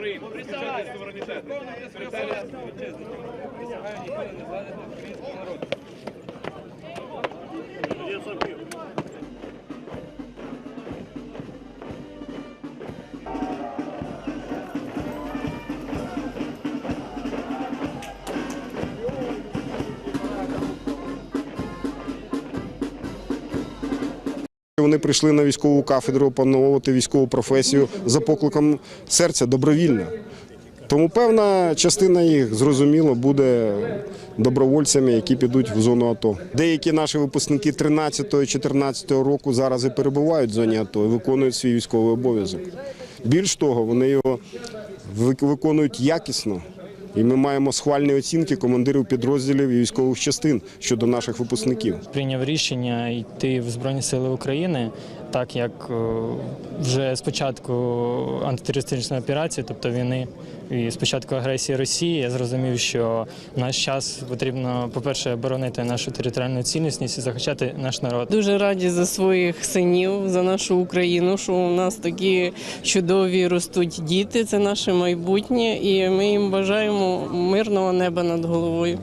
України, Присягаю суверенітет. Присягаю ніколи Вони прийшли на військову кафедру опановувати військову професію за покликом серця добровільно. Тому певна частина їх зрозуміло буде добровольцями, які підуть в зону АТО. Деякі наші випускники 13-14 року зараз і перебувають в зоні АТО і виконують свій військовий обов'язок. Більш того, вони його виконують якісно. І ми маємо схвальні оцінки командирів підрозділів і військових частин щодо наших випускників. прийняв рішення йти в Збройні Сили України, так як е, вже з початку антитерористичної операції, тобто війни і з початку агресії Росії, я зрозумів, що в наш час потрібно, по-перше, боронити нашу територіальну цілісність і захищати наш народ. Дуже раді за своїх синів, за нашу Україну, що у нас такі чудові ростуть діти. Це наше майбутнє, і ми їм бажаємо мирного неба над головою.